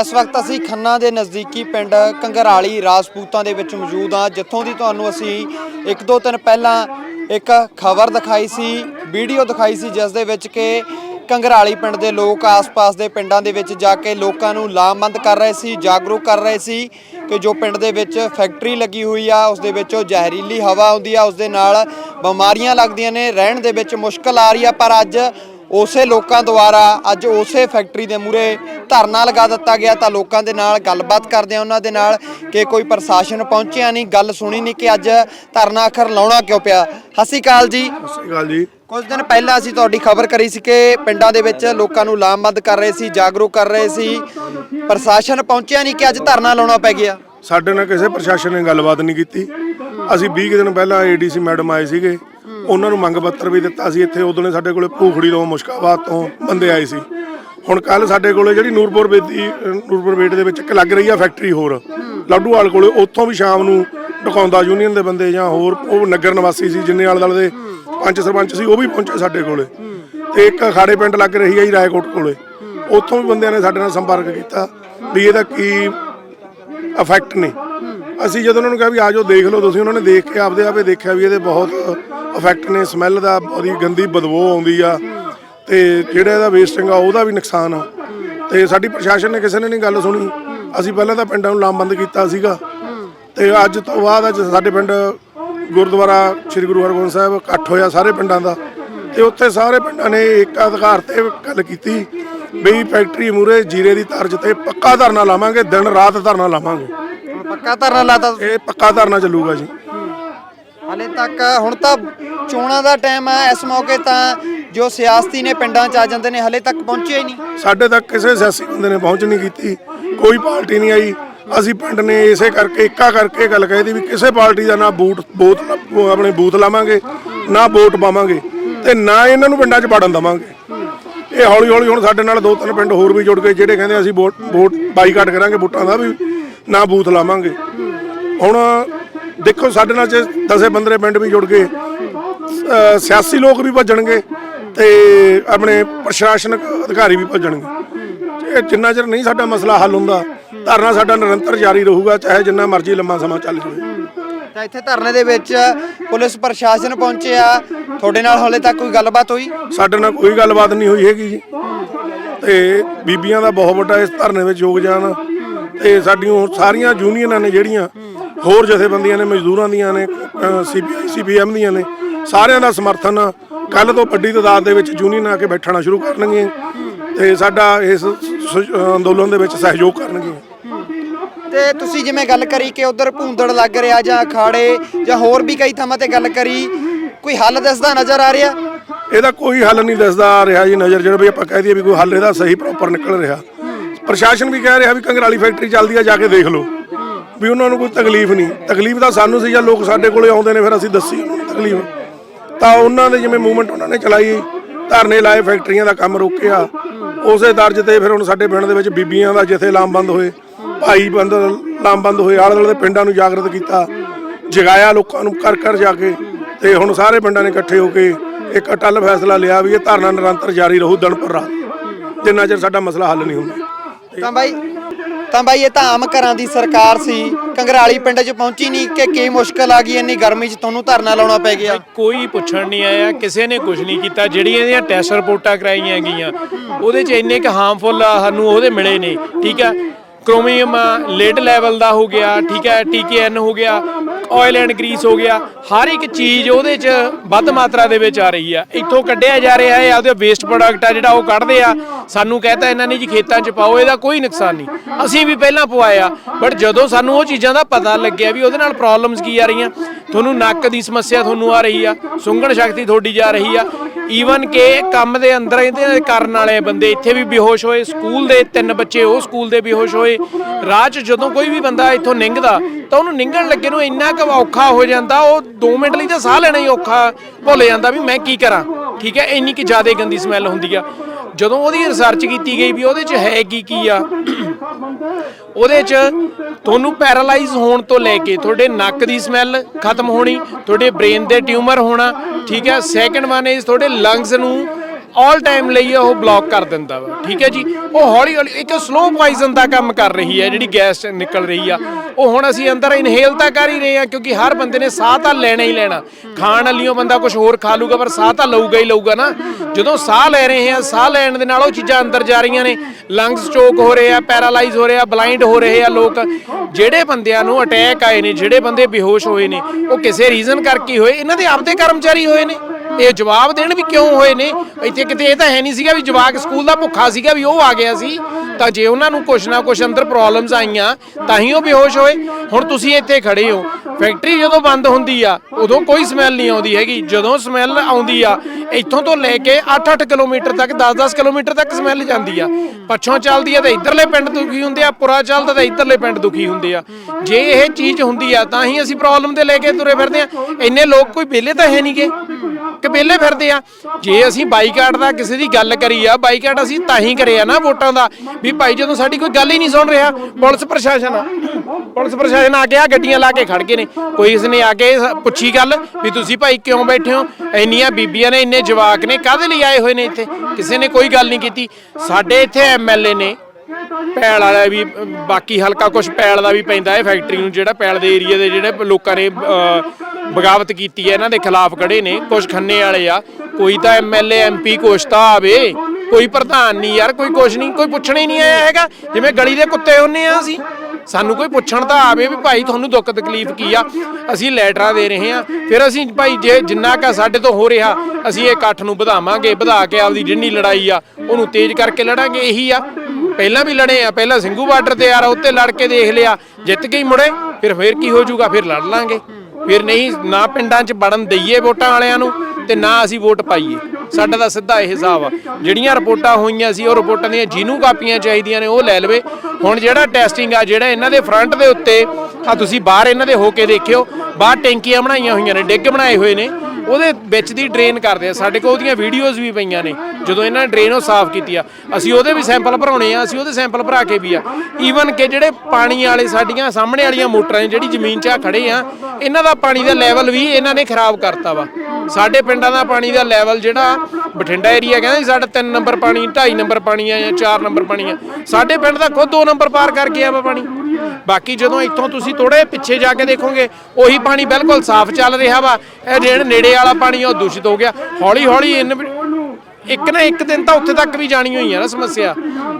[SPEAKER 1] ਇਸ ਵਕਤ ਅਸੀਂ ਖੰਨਾ ਦੇ ਨਜ਼ਦੀਕੀ ਪਿੰਡ ਕੰਗਰਾਲੀ ਰਾਜਪੂਤਾਂ ਦੇ ਵਿੱਚ ਮੌਜੂਦ ਹਾਂ, ਜਿੱਥੋਂ ਦੀ ਤੁਹਾਨੂੰ ਅਸੀਂ ਇੱਕ ਦੋ ਦਿਨ ਪਹਿਲਾਂ ਇੱਕ ਖਬਰ ਦਿਖਾਈ ਸੀ, ਵੀਡੀਓ ਦਿਖਾਈ ਸੀ, ਜਿਸ ਦੇ ਵਿੱਚ ਕਿ ਕੰਗਰਾਲੀ ਪਿੰਡ ਦੇ ਲੋਕ ਆਸ-ਪਾਸ ਦੇ ਪਿੰਡਾਂ ਦੇ ਵਿੱਚ ਜਾ ਕੇ ਲੋਕਾਂ ਨੂੰ ਲਾਮਬੰਦ ਕਰ ਰਹੇ ਸੀ, ਜਾਗਰੂਕ ਕਰ ਰਹੇ ਸੀ ਕਿ ਜੋ ਪਿੰਡ ਦੇ ਵਿੱਚ ਫੈਕਟਰੀ ਲੱਗੀ ਹੋਈ ਆ ਉਸ ਦੇ ਵਿੱਚੋਂ ਜ਼ਹਿਰੀਲੀ ਹਵਾ ਆਉਂਦੀ ਆ ਉਸ ਦੇ ਨਾਲ ਬਿਮਾਰੀਆਂ ਲੱਗਦੀਆਂ ਨੇ, ਰਹਿਣ ਦੇ ਵਿੱਚ ਮੁਸ਼ਕਲ ਆ ਰਹੀ ਆ, ਪਰ ਅੱਜ ਉਸੇ ਲੋਕਾਂ ਦੁਆਰਾ ਅੱਜ ਉਸੇ ਫੈਕਟਰੀ ਦੇ ਮੂਰੇ ਧਰਨਾ ਲਗਾ ਦਿੱਤਾ ਗਿਆ ਤਾਂ ਲੋਕਾਂ ਦੇ ਨਾਲ ਗੱਲਬਾਤ ਕਰਦੇ ਆ ਉਹਨਾਂ ਦੇ ਨਾਲ ਕਿ ਕੋਈ ਪ੍ਰਸ਼ਾਸਨ ਪਹੁੰਚਿਆ ਨਹੀਂ ਗੱਲ ਸੁਣੀ ਨਹੀਂ ਕਿ ਅੱਜ ਧਰਨਾ ਆਖਰ ਲਾਉਣਾ ਕਿਉਂ ਪਿਆ। ਸ਼੍ਰੀ ਅਕਾਲ ਜੀ।
[SPEAKER 2] ਸਤਿ ਅਕਾਲ ਜੀ।
[SPEAKER 1] ਕੁਝ ਦਿਨ ਪਹਿਲਾਂ ਅਸੀਂ ਤੁਹਾਡੀ ਖਬਰ ਕਰੀ ਸੀ ਕਿ ਪਿੰਡਾਂ ਦੇ ਵਿੱਚ ਲੋਕਾਂ ਨੂੰ ਲਾਮਬੰਦ ਕਰ ਰਹੇ ਸੀ ਜਾਗਰੂਕ ਕਰ ਰਹੇ ਸੀ। ਪ੍ਰਸ਼ਾਸਨ ਪਹੁੰਚਿਆ ਨਹੀਂ ਕਿ ਅੱਜ ਧਰਨਾ ਲਾਉਣਾ ਪੈ ਗਿਆ।
[SPEAKER 2] ਸਾਡੇ ਨਾਲ ਕਿਸੇ ਪ੍ਰਸ਼ਾਸਨ ਨੇ ਗੱਲਬਾਤ ਨਹੀਂ ਕੀਤੀ। ਅਸੀਂ 20 ਕੁ ਦਿਨ ਪਹਿਲਾਂ ਏਡੀਸੀ ਮੈਡਮ ਆਏ ਸੀਗੇ। ਉਹਨਾਂ ਨੂੰ ਮੰਗ ਪੱਤਰ ਵੀ ਦਿੱਤਾ ਸੀ। ਇੱਥੇ ਉਦੋਂ ਸਾਡੇ ਕੋਲੇ ਭੂਖੜੀ ਤੋਂ, ਮੁਸ਼ਕਾਬਾਦ ਤੋਂ ਬੰਦੇ ਆਏ ਸੀ। ਹੁਣ ਕੱਲ ਸਾਡੇ ਕੋਲੇ ਜਿਹੜੀ ਨੂਰਪੁਰ ਬੇਦੀ ਨੂਰਪੁਰ ਬੇਟ ਦੇ ਵਿੱਚ ਇੱਕ ਲੱਗ ਰਹੀ ਆ ਫੈਕਟਰੀ ਹੋਰ। ਲਾਡੂਵਾਲ ਕੋਲੇ ਉੱਥੋਂ ਵੀ ਸ਼ਾਮ ਨੂੰ ਡਕਾਉਂਦਾ ਯੂਨੀਅਨ ਦੇ ਬੰਦੇ ਜਾਂ ਹੋਰ, ਉਹ ਨਗਰ ਨਿਵਾਸੀ ਸੀ ਜਿੰਨੇ ਆਲੇ ਦੁਆਲੇ ਦੇ ਪੰਚ ਸਰਪੰਚ ਸੀ, ਉਹ ਵੀ ਪਹੁੰਚੇ ਸਾਡੇ ਕੋਲੇ। ਤੇ ਇੱਕ ਖਾੜੇ ਪਿੰਡ ਲੱਗ ਰਹੀ ਆ ਜੀ ਰਾਏਕੋਟ ਕੋਲੇ। ਉੱਥੋਂ ਵੀ ਬੰਦਿਆਂ ਨੇ ਸਾਡੇ ਨਾਲ ਸੰਪਰਕ ਕੀਤਾ ਵੀ ਇਹਦਾ ਕੀ ਇਫੈਕਟ ਨੇ। ਅਸੀਂ ਜਦੋਂ ਉਹਨਾਂ ਨੂੰ ਕਿਹਾ ਵੀ ਆਜੋ ਦੇਖ ਲਓ ਤੁਸੀਂ, ਉਹਨਾਂ ਨੇ ਦੇਖ ਕੇ ਆਪਦੇ ਆਪੇ ਦੇਖਿਆ ਵੀ ਇਹਦੇ ਬਹੁਤ ਇਫੈਕਟ ਨੇ ਸਮੈਲ ਦਾ ਬੜੀ ਗੰਦੀ ਬਦਬੂ ਆਉਂਦੀ ਆ ਤੇ ਜਿਹੜਾ ਇਹਦਾ ਵੇਸਟਿੰਗ ਆ ਉਹਦਾ ਵੀ ਨੁਕਸਾਨ ਆ। ਤੇ ਸਾਡੀ ਪ੍ਰਸ਼ਾਸਨ ਨੇ ਕਿਸੇ ਨੇ ਨਹੀਂ ਗੱਲ ਸੁਣੀ। ਅਸੀਂ ਪਹਿਲਾਂ ਤਾਂ ਪਿੰਡਾਂ ਨੂੰ ਲਾਮਬੰਦ ਕੀਤਾ ਸੀਗਾ। ਤੇ ਅੱਜ ਤੋਂ ਬਾਅਦ ਅੱਜ ਸਾਡੇ ਪਿੰਡ ਗੁਰਦੁਆਰਾ ਸ੍ਰੀ ਗੁਰੂ ਹਰਗੋਬਿੰਦ ਸਾਹਿਬ ਇਕੱਠ ਹੋਇਆ ਸਾਰੇ ਪਿੰਡਾਂ ਦਾ। ਤੇ ਉੱਥੇ ਸਾਰੇ ਪਿੰਡਾਂ ਨੇ ਇੱਕ ਅਧਿਕਾਰ ਤੇ ਗੱਲ ਕੀਤੀ ਵੀ ਫੈਕਟਰੀ ਮੂਰੇ ਜੀਰੇ ਦੀ ਤਰਜ਼ ਤੇ ਪੱਕਾ ਧਰਨਾ ਲਾਵਾਂਗੇ ਦਿਨ ਰਾਤ ਧਰਨਾ ਲਾਵਾਂਗੇ।
[SPEAKER 1] ਪੱਕਾ ਧਰਨਾ ਲਾਤਾ?
[SPEAKER 2] ਇਹ ਪੱਕਾ ਧਰਨਾ ਚੱਲੂਗਾ ਜੀ।
[SPEAKER 1] ਹਾਲੇ ਤੱਕ ਹੁਣ ਤਾਂ ਚੋਣਾਂ ਦਾ ਟਾਈਮ ਆ ਇਸ ਮੌਕੇ ਤਾਂ ਜੋ ਸਿਆਸਤੀ ਨੇ ਪਿੰਡਾਂ 'ਚ ਆ ਜਾਂਦੇ ਨੇ, ਹਾਲੇ ਤੱਕ ਪਹੁੰਚੇ ਹੀ ਨਹੀਂ।
[SPEAKER 2] ਸਾਡੇ ਤੱਕ ਕਿਸੇ ਸਿਆਸੀ ਬੰਦੇ ਨੇ ਪਹੁੰਚ ਨਹੀਂ ਕੀਤੀ, ਕੋਈ ਪਾਰਟੀ ਨਹੀਂ ਆਈ। ਅਸੀਂ ਪਿੰਡ ਨੇ ਇਸੇ ਕਰਕੇ, ਇੱਕਾ ਕਰਕੇ ਗੱਲ ਕਹੀ ਦੀ ਵੀ ਕਿਸੇ ਪਾਰਟੀ ਦਾ ਨਾ ਬੂਟ, ਬੂਥ, ਆਪਣੇ ਬੂਥ ਲਾਵਾਂਗੇ, ਨਾ ਵੋਟ ਪਾਵਾਂਗੇ ਤੇ ਨਾ ਇਹਨਾਂ ਨੂੰ ਪਿੰਡਾਂ 'ਚ ਵੜਨ ਦਵਾਂਗੇ। ਇਹ ਹੌਲੀ ਹੌਲੀ ਹੁਣ ਸਾਡੇ ਨਾਲ ਦੋ ਤਿੰਨ ਪਿੰਡ ਹੋਰ ਵੀ ਜੁੜ ਗਏ, ਜਿਹੜੇ ਕਹਿੰਦੇ ਅਸੀਂ ਵੋਟ ਵੋਟ ਬਾਈਕਾਟ ਕਰਾਂਗੇ ਵੋਟਾਂ ਦਾ ਵੀ, ਨਾ ਬੂਥ ਲਾਵਾਂਗੇ। ਹੁਣ ਦੇਖੋ ਸਾਡੇ ਨਾਲ ਜੇ ਦਸੇ ਬੰਦਰੇ ਪਿੰਡ ਵੀ ਜੁੜ ਗਏ ਸਿਆਸੀ ਲੋਕ ਵੀ ਭੱਜਣਗੇ ਤੇ ਆਪਣੇ ਪ੍ਰਸ਼ਾਸਨਿਕ ਅਧਿਕਾਰੀ ਵੀ ਭੱਜਣਗੇ। ਇਹ ਜਿੰਨਾ ਚਿਰ ਨਹੀਂ ਸਾਡਾ ਮਸਲਾ ਹੱਲ ਹੁੰਦਾ ਧਰਨਾ ਸਾਡਾ ਨਿਰੰਤਰ ਜਾਰੀ ਰਹੂਗਾ ਚਾਹੇ ਜਿੰਨਾ ਮਰਜ਼ੀ ਲੰਮਾ ਸਮਾਂ ਚੱਲ ਜਾਵੇ।
[SPEAKER 1] ਤਾਂ ਇੱਥੇ ਧਰਨੇ ਦੇ ਵਿੱਚ ਪੁਲਿਸ ਪ੍ਰਸ਼ਾਸਨ ਪਹੁੰਚਿਆ ਤੁਹਾਡੇ ਨਾਲ ਹਲੇ ਤੱਕ ਕੋਈ ਗੱਲਬਾਤ ਹੋਈ?
[SPEAKER 2] ਸਾਡੇ ਨਾਲ ਕੋਈ ਗੱਲਬਾਤ ਨਹੀਂ ਹੋਈ ਹੈਗੀ ਜੀ। ਤੇ ਬੀਬੀਆਂ ਦਾ ਬਹੁਤ ਵੱਡਾ ਇਸ ਧਰਨੇ ਵਿੱਚ ਯੋਗਦਾਨ ਤੇ ਸਾਡੀਆਂ ਸਾਰੀਆਂ ਯੂਨੀਅਨਾਂ ਨੇ ਜਿਹੜੀਆਂ ਹੋਰ ਜਥੇਬੰਦੀਆਂ ਨੇ ਮਜ਼ਦੂਰਾਂ ਦੀਆਂ ਨੇ ਸੀਪੀਆਈ ਸੀਪੀਐਮ ਦੀਆਂ ਨੇ ਸਾਰਿਆਂ ਦਾ ਸਮਰਥਨ ਕੱਲ ਤੋਂ ਵੱਡੀ ਤਾਦਾਦ ਦੇ ਵਿੱਚ ਯੂਨੀਅਨ ਆ ਕੇ ਬੈਠਣਾ ਸ਼ੁਰੂ ਕਰਨਗੀਆਂ ਤੇ ਸਾਡਾ ਇਸ ਅੰਦੋਲਨ ਦੇ ਵਿੱਚ ਸਹਿਯੋਗ ਕਰਨਗੀਆਂ
[SPEAKER 1] ਤੇ ਤੁਸੀਂ ਜਿਵੇਂ ਗੱਲ ਕਰੀ ਕਿ ਉਧਰ ਭੂੰਦੜ ਲੱਗ ਰਿਹਾ ਜਾਂ ਅਖਾੜੇ ਜਾਂ ਹੋਰ ਵੀ ਕਈ ਥਾਵਾਂ ਤੇ ਗੱਲ ਕਰੀ ਕੋਈ ਹੱਲ ਦਿਸਦਾ ਨਜ਼ਰ ਆ ਰਿਹਾ?
[SPEAKER 2] ਇਹਦਾ ਕੋਈ ਹੱਲ ਨਹੀਂ ਦਿਸਦਾ ਆ ਰਿਹਾ ਜੀ ਨਜ਼ਰ ਜਿਹੜਾ ਵੀ ਆਪਾਂ ਕਹਿ ਦਈਏ ਵੀ ਕੋਈ ਹੱਲ ਇਹਦਾ ਸਹੀ ਪ੍ਰੋਪਰ ਨਿਕਲ ਰਿਹਾ। ਪ੍ਰਸ਼ਾਸਨ ਵੀ ਕਹਿ ਰਿਹਾ ਵੀ ਕੰਗਰਾਲੀ ਫੈਕਟਰੀ ਚੱਲਦੀ ਆ ਜਾ ਕੇ ਦੇਖ ਲਓ। ਵੀ ਉਹਨਾਂ ਨੂੰ ਕੋਈ ਤਕਲੀਫ ਨਹੀਂ। ਤਕਲੀਫ ਤਾਂ ਸਾਨੂੰ ਸੀ ਜਾਂ ਲੋਕ ਸਾਡੇ ਕੋਲੇ ਆਉਂਦੇ ਨੇ, ਫਿਰ ਅਸੀਂ ਦੱਸੀ ਉਹਨਾਂ ਨੂੰ ਤਕਲੀਫ। ਤਾਂ ਉਹਨਾਂ ਦੇ ਜਿਵੇਂ ਮੂਵਮੈਂਟ ਉਹਨਾਂ ਨੇ ਚਲਾਈ, ਧਰਨੇ ਲਾਏ ਫੈਕਟਰੀਆਂ ਦਾ ਕੰਮ ਰੋਕਿਆ। ਉਸੇ ਦਰਜ ਤੇ ਫਿਰ ਹੁਣ ਸਾਡੇ ਪਿੰਡ ਦੇ ਵਿੱਚ ਬੀਬੀਆਂ ਦਾ ਜਥੇ ਲਾਮਬੰਦ ਹੋਏ, ਭਾਈ ਬੰਦ ਲਾਮਬੰਦ ਹੋਏ, ਆਲੇ ਦੁਆਲੇ ਦੇ ਪਿੰਡਾਂ ਨੂੰ ਜਾਗਰਤ ਕੀਤਾ, ਜਗਾਇਆ ਲੋਕਾਂ ਨੂੰ ਕਰ ਕਰ ਜਾ ਕੇ। ਤੇ ਹੁਣ ਸਾਰੇ ਪਿੰਡਾਂ ਨੇ ਇਕੱਠੇ ਹੋ ਕੇ ਇੱਕ ਅਟਲ ਫੈਸਲਾ ਲਿਆ ਵੀ ਇਹ ਧਰਨਾ ਨਿਰੰਤਰ ਜਾਰੀ ਰਹੂ ਦਿਨ ਪਰ ਰਾਤ। ਜਿੰਨਾ ਚਿਰ ਸਾਡਾ ਮਸਲਾ ਹੱਲ ਨਹੀਂ ਹੁੰਦਾ।
[SPEAKER 1] ਤਾਂ ਬਾਈ ਤਾਂ ਬਾਈ ਇਹ ਤਾਂ ਆਮ ਘਰਾਂ ਦੀ ਸਰਕਾਰ ਸੀ। ਕੰਗਰਾਲੀ ਪਿੰਡ 'ਚ ਪਹੁੰਚੀ ਨਹੀਂ ਕਿ ਕੀ ਮੁਸ਼ਕਲ ਆ ਗਈ, ਇੰਨੀ ਗਰਮੀ 'ਚ ਤੁਹਾਨੂੰ ਧਰਨਾ ਲਾਉਣਾ ਪੈ ਗਿਆ।
[SPEAKER 3] ਕੋਈ ਪੁੱਛਣ ਨਹੀਂ ਆਇਆ, ਕਿਸੇ ਨੇ ਕੁਝ ਨਹੀਂ ਕੀਤਾ। ਜਿਹੜੀਆਂ ਇਹਦੀਆਂ ਟੈਸਟ ਰਿਪੋਰਟਾਂ ਕਰਾਈਆਂ ਗਈਆਂ, ਉਹਦੇ 'ਚ ਇੰਨੇ ਕ ਹਾਰਮਫੁਲ ਸਾਨੂੰ ਉਹਦੇ ਮਿਲੇ ਨੇ ਠੀਕ ਹੈ ਕ੍ਰੋਮੀਅਮ ਲੇਡ ਲੈਵਲ ਦਾ ਹੋ ਗਿਆ, ਠੀਕ ਹੈ ਟੀਕੇਐਨ ਹੋ ਗਿਆ ਆਇਲ ਐਂਡ ਗਰੀਸ ਹੋ ਗਿਆ। ਹਰ ਇੱਕ ਚੀਜ਼ ਉਹਦੇ 'ਚ ਵੱਧ ਮਾਤਰਾ ਦੇ ਵਿੱਚ ਆ ਰਹੀ ਆ। ਇੱਥੋਂ ਕੱਢਿਆ ਜਾ ਰਿਹਾ ਹੈ ਉਹਦੇ ਵੇਸਟ ਪ੍ਰੋਡਕਟ ਆ ਜਿਹੜਾ ਉਹ ਕੱਢਦੇ ਆ। ਸਾਨੂੰ ਕਹਤਾ ਇਹਨਾਂ ਨੇ ਜੀ ਖੇਤਾਂ 'ਚ ਪਾਓ, ਇਹਦਾ ਕੋਈ ਨੁਕਸਾਨ ਨਹੀਂ। ਅਸੀਂ ਵੀ ਪਹਿਲਾਂ ਪਵਾਇਆ ਬਟ ਜਦੋਂ ਸਾਨੂੰ ਉਹ ਚੀਜ਼ਾਂ ਦਾ ਪਤਾ ਲੱਗਿਆ ਵੀ ਉਹਦੇ ਨਾਲ ਪ੍ਰੋਬਲਮਸ ਕੀ ਆ ਰਹੀਆਂ ਤੁਹਾਨੂੰ ਨੱਕ ਦੀ ਸਮੱਸਿਆ ਤੁਹਾਨੂੰ ਆ ਰਹੀ ਆ ਸੁੰਘਣ ਸ਼ਕਤੀ ਤੁਹਾਡੀ ਜਾ ਰਹੀ ਆ। ਈਵਨ ਕਿ ਕੰਮ ਦੇ ਅੰਦਰ ਇਹਦੇ ਕਰਨ ਵਾਲੇ ਬੰਦੇ ਇੱਥੇ ਵੀ ਬੇਹੋਸ਼ ਹੋਏ, ਸਕੂਲ ਦੇ ਤਿੰਨ ਬੱਚੇ ਉਹ ਸਕੂਲ ਦੇ ਬੇਹੋਸ਼ ਹੋਏ। ਰਾਹ 'ਚ ਜਦੋਂ ਕੋਈ ਵੀ ਬੰਦਾ ਇੱਥੋਂ ਲੰਘਦਾ ਤਾਂ ਉਹਨੂੰ ਲੰਘਣ ਲੱਗੇ ਨੂੰ ਇੰਨਾ ਕੁ ਔਖਾ ਹੋ ਜਾਂਦਾ, ਉਹ 2 ਮਿੰਟ ਲਈ ਤਾਂ ਸਾਹ ਲੈਣਾ ਹੀ ਔਖਾ ਭੁੱਲ ਜਾਂਦਾ ਵੀ ਮੈਂ ਕੀ ਕਰਾਂ। ਠੀਕ ਹੈ, ਇੰਨੀ ਕਿ ਜ਼ਿਆਦਾ ਗੰਦੀ ਸਮੈਲ ਹੁੰਦੀ ਆ। ਜਦੋਂ ਉਹਦੀ ਰਿਸਰਚ ਕੀਤੀ ਗਈ ਵੀ ਉਹਦੇ 'ਚ ਹੈ ਕੀ ਕੀ ਆ, ਉਹਦੇ 'ਚ ਤੁਹਾਨੂੰ ਪੈਰਾਲਾਈਜ਼ ਹੋਣ ਤੋਂ ਲੈ ਕੇ ਤੁਹਾਡੇ ਨੱਕ ਦੀ ਸਮੈਲ ਖਤਮ ਹੋਣੀ, ਤੁਹਾਡੇ ਬ੍ਰੇਨ ਦੇ ਟਿਊਮਰ ਹੋਣਾ, ਠੀਕ ਹੈ ਸੈਕੰਡ ਵਨ ਇਜ਼ ਤੁਹਾਡੇ ਲੰਗਸ ਨੂੰ ਆਲ ਟਾਈਮ ਲਈ ਉਹ ਬਲੌਕ ਕਰ ਦਿੰਦਾ ਵਾ। ਠੀਕ ਹੈ ਜੀ? ਉਹ ਹੌਲੀ ਹੌਲੀ, ਇੱਕ ਸਲੋ ਪੋਇਜ਼ਨ ਦਾ ਕੰਮ ਕਰ ਰਹੀ ਹੈ, ਜਿਹੜੀ ਗੈਸ ਨਿਕਲ ਰਹੀ ਆ। ਉਹ ਹੁਣ ਅਸੀਂ ਅੰਦਰ ਇਨਹੇਲ ਤਾਂ ਕਰ ਹੀ ਰਹੇ ਆ ਕਿਉਂਕਿ ਹਰ ਬੰਦੇ ਨੇ ਸਾਹ ਤਾਂ ਲੈਣਾ ਹੀ ਲੈਣਾ। ਖਾਣ ਵਾਲੀਓ ਬੰਦਾ ਕੁਝ ਹੋਰ ਖਾ ਲੂਗਾ ਪਰ ਸਾਹ ਤਾਂ ਲਊਗਾ ਹੀ ਲਊਗਾ ਨਾ। ਜਦੋਂ ਸਾਹ ਲੈ ਰਹੇ ਆ ਸਾਹ ਲੈਣ ਦੇ ਨਾਲ ਉਹ ਚੀਜ਼ਾਂ ਅੰਦਰ ਜਾ ਰਹੀਆਂ ਨੇ। ਲੰਗਸ ਚੋਕ ਹੋ ਰਹੇ ਆ ਪੈਰਾਲਾਈਜ਼ ਹੋ ਰਹੇ ਆ ਬਲਾਈਂਡ ਹੋ ਰਹੇ ਆ ਲੋਕ। ਜਿਹੜੇ ਬੰਦਿਆਂ ਨੂੰ ਅਟੈਕ ਆਏ ਨੇ, ਜਿਹੜੇ ਬੰਦੇ ਬੇਹੋਸ਼ ਹੋਏ ਨੇ, ਉਹ ਕਿਸੇ ਰੀਜ਼ਨ ਕਰਕੇ ਹੋਏ, ਇਹਨਾਂ ਦੇ ਆਪਦੇ ਕਰਮਚਾਰੀ ਹੋਏ ਨੇ। ਇਹ ਜਵਾਬ ਦੇਣ ਵੀ ਕਿਉਂ ਹੋਏ ਨੇ? ਇੱਥੇ ਕਿਤੇ ਇਹ ਤਾਂ ਹੈ ਨਹੀਂ ਸੀਗਾ ਵੀ ਜਵਾਕ ਸਕੂਲ ਦਾ ਭੁੱਖਾ ਸੀਗਾ ਵੀ ਉਹ ਆ ਗਿਆ ਸੀ। ਤਾਂ ਜੇ ਉਹਨਾਂ ਨੂੰ ਕੁਛ ਨਾ ਕੁਛ ਅੰਦਰ ਪ੍ਰੋਬਲਮਸ ਆਈਆਂ, ਤਾਂ ਹੀ ਉਹ ਬੇਹੋਸ਼ ਹੋਏ। ਹੁਣ ਤੁਸੀਂ ਇੱਥੇ ਖੜੇ ਹੋ। ਫੈਕਟਰੀ ਜਦੋਂ ਬੰਦ ਹੁੰਦੀ ਆ, ਉਦੋਂ ਕੋਈ ਸਮੈਲ ਨਹੀਂ ਆਉਂਦੀ ਹੈਗੀ। ਜਦੋਂ ਸਮੈਲ ਆਉਂਦੀ ਆ, ਇੱਥੋਂ ਤੋਂ ਲੈ ਕੇ 8-8 ਕਿਲੋਮੀਟਰ ਤੱਕ 10-10 ਕਿਲੋਮੀਟਰ ਤੱਕ ਸਮੈਲ ਜਾਂਦੀ ਆ। ਪੱਛੋਂ ਚੱਲਦੀ ਆ ਤਾਂ ਇੱਧਰਲੇ ਪਿੰਡ ਦੁਖੀ ਹੁੰਦੇ ਆ, ਪੁਰਾ ਚੱਲਦਾ ਤਾਂ ਇੱਧਰਲੇ ਪਿੰਡ ਦੁਖੀ ਹੁੰਦੇ ਆ। ਜੇ ਇਹ ਚੀਜ਼ ਹੁੰਦੀ ਆ, ਤਾਂ ਹੀ ਅਸੀਂ ਪ੍ਰੋਬਲਮ ਦੇ ਲੈ ਕੇ ਤੁਰੇ ਫਿਰਦੇ ਆ। ਇੰਨੇ ਲੋਕ ਕੋਈ ਵਿਹਲੇ ਤਾਂ ਹੈ ਨਹੀਂਗੇ ਕਿ ਵਿਹਲੇ ਫਿਰਦੇ ਆ। ਜੇ ਅਸੀਂ ਬਾਈਕਾਟ ਦਾ ਕਿਸੇ ਦੀ ਗੱਲ ਕਰੀ ਆ, ਬਾਈਕਾਟ ਅਸੀਂ ਤਾਂ ਹੀ ਕਰਿਆ ਨਾ ਵੋਟਾਂ ਦਾ, ਵੀ ਭਾਈ ਜਦੋਂ ਸਾਡੀ ਕੋਈ ਗੱਲ ਹੀ ਨਹੀਂ ਸੁਣ ਰਿਹਾ, ਪੁਲਿਸ ਪ੍ਰਸ਼ਾਸਨ ਆ। ਪੁਲਿਸ ਪ੍ਰਸ਼ਾਸਨ ਆ ਕੇ ਆ ਗੱਡੀਆਂ ਲਾ ਕੇ ਖੜ ਗਏ ਨੇ। ਕੋਈ ਇਸ ਨੇ ਆ ਕੇ ਪੁੱਛੀ ਗੱਲ ਵੀ ਤੁਸੀਂ ਭਾਈ ਕਿਉਂ ਬੈਠੇ ਹੋ? ਇੰਨੀਆਂ ਬੀਬੀਆਂ ਨੇ, ਇੰਨੇ ਜਵਾਕ ਨੇ, ਕਾਹਦੇ ਲਈ ਆਏ ਹੋਏ ਨੇ ਇੱਥੇ? ਕਿਸੇ ਨੇ ਕੋਈ ਗੱਲ ਨਹੀਂ ਕੀਤੀ। ਸਾਡੇ ਇੱਥੇ ਐਮਐਲਏ ਨੇ ਪੈਲ ਵਾਲਾ ਵੀ ਬਾਕੀ ਹਲਕਾ ਕੁਝ ਪੈਲ ਦਾ ਵੀ ਪੈਂਦਾ ਹੈ ਫੈਕਟਰੀ ਨੂੰ ਜਿਹੜਾ ਪੈਲ ਦੇ ਏਰੀਆ ਦੇ ਜਿਹੜੇ ਲੋਕਾਂ ਨੇ ਅ, ਬਗਾਵਤ ਕੀਤੀ ਹੈ ਇਹਨਾਂ ਦੇ ਖਿਲਾਫ ਖੜੇ ਨੇ ਕੁਝ ਖੰਨੇ ਵਾਲੇ ਆ। ਕੋਈ ਤਾਂ ਐਮਐਲਏ ਐਮਪੀ ਕੁਛ ਤਾਂ ਆਵੇ ਕੋਈ ਪ੍ਰਧਾਨ ਨਹੀਂ ਯਾਰ ਕੋਈ ਕੁਛ ਨਹੀਂ ਕੋਈ ਪੁੱਛਣ ਹੀ ਨਹੀਂ ਆਇਆ ਹੈਗਾ। ਜਿਵੇਂ ਗਲੀ ਦੇ ਕੁੱਤੇ ਹੁੰਨੇ ਆ ਅਸੀਂ ਸਾਨੂੰ ਕੋਈ ਪੁੱਛਣ ਤਾਂ ਆਵੇ ਵੀ ਭਾਈ ਤੁਹਾਨੂੰ ਦੁੱਖ ਤਕਲੀਫ ਕੀ ਆ? ਅਸੀਂ ਲੈਟਰਾਂ ਦੇ ਰਹੇ ਹਾਂ ਫਿਰ ਅਸੀਂ ਭਾਈ ਜੇ ਜਿੰਨਾ ਕਾ ਸਾਡੇ ਤੋਂ ਹੋ ਰਿਹਾ ਅਸੀਂ ਇਹ ਇਕੱਠ ਨੂੰ ਵਧਾਵਾਂਗੇ ਵਧਾ ਕੇ ਆਪਦੀ ਜਿੰਨੀ ਲੜਾਈ ਆ ਉਹਨੂੰ ਤੇਜ਼ ਕਰਕੇ ਲੜਾਂਗੇ ਇਹੀ ਆ। ਪਹਿਲਾਂ ਵੀ ਲੜੇ ਆ, ਪਹਿਲਾਂ ਸਿੰਘੂ ਬਾਰਡਰ ਤੇ ਯਾਰ ਉੱਤੇ ਲੜ ਕੇ ਦੇਖ ਲਿਆ, ਜਿੱਤ ਕੇ ਹੀ ਮੁੜੇ, ਫਿਰ ਫੇਰ ਕੀ ਹੋ ਜਾਊਗਾ, ਫਿਰ ਲੜ ਲਾਂਗੇ। ਫਿਰ ਨਹੀਂ, ਨਾ ਪਿੰਡਾਂ 'ਚ ਵੜਨ ਦਈਏ ਵੋਟਾਂ ਵਾਲਿਆਂ ਨੂੰ ਤੇ ਨਾ ਅਸੀਂ ਵੋਟ ਪਾਈਏ। ਸਾਡਾ ਤਾਂ ਸਿੱਧਾ ਇਹ ਹਿਸਾਬ ਆ। ਜਿਹੜੀਆਂ ਰਿਪੋਰਟਾਂ ਹੋਈਆਂ ਸੀ, ਉਹ ਰਿਪੋਰਟਾਂ ਦੀਆਂ ਜਿਹਨੂੰ ਕਾਪੀਆਂ ਚਾਹੀਦੀਆਂ ਨੇ, ਉਹ ਲੈ ਲਵੇ। ਹੁਣ ਜਿਹੜਾ ਟੈਸਟਿੰਗ ਆ, ਜਿਹੜਾ ਇਹਨਾਂ ਦੇ ਫਰੰਟ ਦੇ ਉੱਤੇ, ਆ ਤੁਸੀਂ ਬਾਹਰ ਇਹਨਾਂ ਦੇ ਹੋ ਕੇ ਦੇਖਿਓ, ਬਾਹਰ ਟੈਂਕੀਆਂ ਬਣਾਈਆਂ ਹੋਈਆਂ ਨੇ, ਡਿੱਗ ਬਣਾਏ ਹੋਏ ਨੇ। ਉਹਦੇ ਵਿੱਚ ਦੀ ਡਰੇਨ ਕਰਦੇ ਆ। ਸਾਡੇ ਕੋਲ ਉਹਦੀਆਂ ਵੀਡੀਓਜ਼ ਵੀ ਪਈਆਂ ਨੇ। ਜਦੋਂ ਇਹਨਾਂ ਨੇ ਡਰੇਨ ਉਹ ਸਾਫ਼ ਕੀਤੀ ਆ ਅਸੀਂ ਉਹਦੇ ਵੀ ਸੈਂਪਲ ਭਰਾਉਣੇ ਆ ਅਸੀਂ ਉਹਦੇ ਸੈਂਪਲ ਭਰਾ ਕੇ ਵੀ ਆ। ਈਵਨ ਕਿ ਜਿਹੜੇ ਪਾਣੀ ਵਾਲੇ ਸਾਡੀਆਂ ਸਾਹਮਣੇ ਵਾਲੀਆਂ ਮੋਟਰਾਂ ਨੇ ਜਿਹੜੀ ਜ਼ਮੀਨ 'ਚ ਆ ਖੜੇ ਆ ਇਹਨਾਂ ਦਾ ਪਾਣੀ ਦਾ ਲੈਵਲ ਵੀ ਇਹਨਾਂ ਨੇ ਖਰਾਬ ਕਰਤਾ ਵਾ। ਸਾਡੇ ਪਿੰਡਾਂ ਦਾ ਪਾਣੀ ਦਾ ਲੈਵਲ ਜਿਹੜਾ ਬਠਿੰਡਾ ਏਰੀਆ ਕਹਿੰਦਾ ਜੀ ਸਾਡਾ 3 ਨੰਬਰ ਪਾਣੀ 2.5 ਨੰਬਰ ਪਾਣੀ ਆ ਜਾਂ 4 ਨੰਬਰ ਪਾਣੀ ਆ। ਸਾਡੇ ਪਿੰਡ ਦਾ ਖੁਦ 2 ਨੰਬਰ ਪਾਰ ਕਰਕੇ ਗਿਆ ਵਾ ਪਾਣੀ। ਬਾਕੀ ਜਦੋਂ ਇੱਥੋਂ ਤੁਸੀਂ ਥੋੜੇ ਪਿੱਛੇ ਜਾ ਕੇ ਦੇਖੋਗੇ ਉਹੀ ਪਾਣੀ ਬਿਲਕੁਲ ਸਾਫ਼ ਚੱਲ ਰਿਹਾ ਵਾ। ਇਹ ਜਿਹੜਾ ਨੇੜੇ ਵਾਲਾ ਪਾਣੀ ਆ, ਉਹ ਦੂਸ਼ਿਤ ਹੋ ਗਿਆ। ਹੌਲੀ ਹੌਲੀ ਇਨ ਇੱਕ ਨਾ ਇੱਕ ਦਿਨ ਤਾਂ ਉੱਥੇ ਤੱਕ ਵੀ ਜਾਣੀ ਹੋਈ ਆ ਨਾ ਸਮੱਸਿਆ।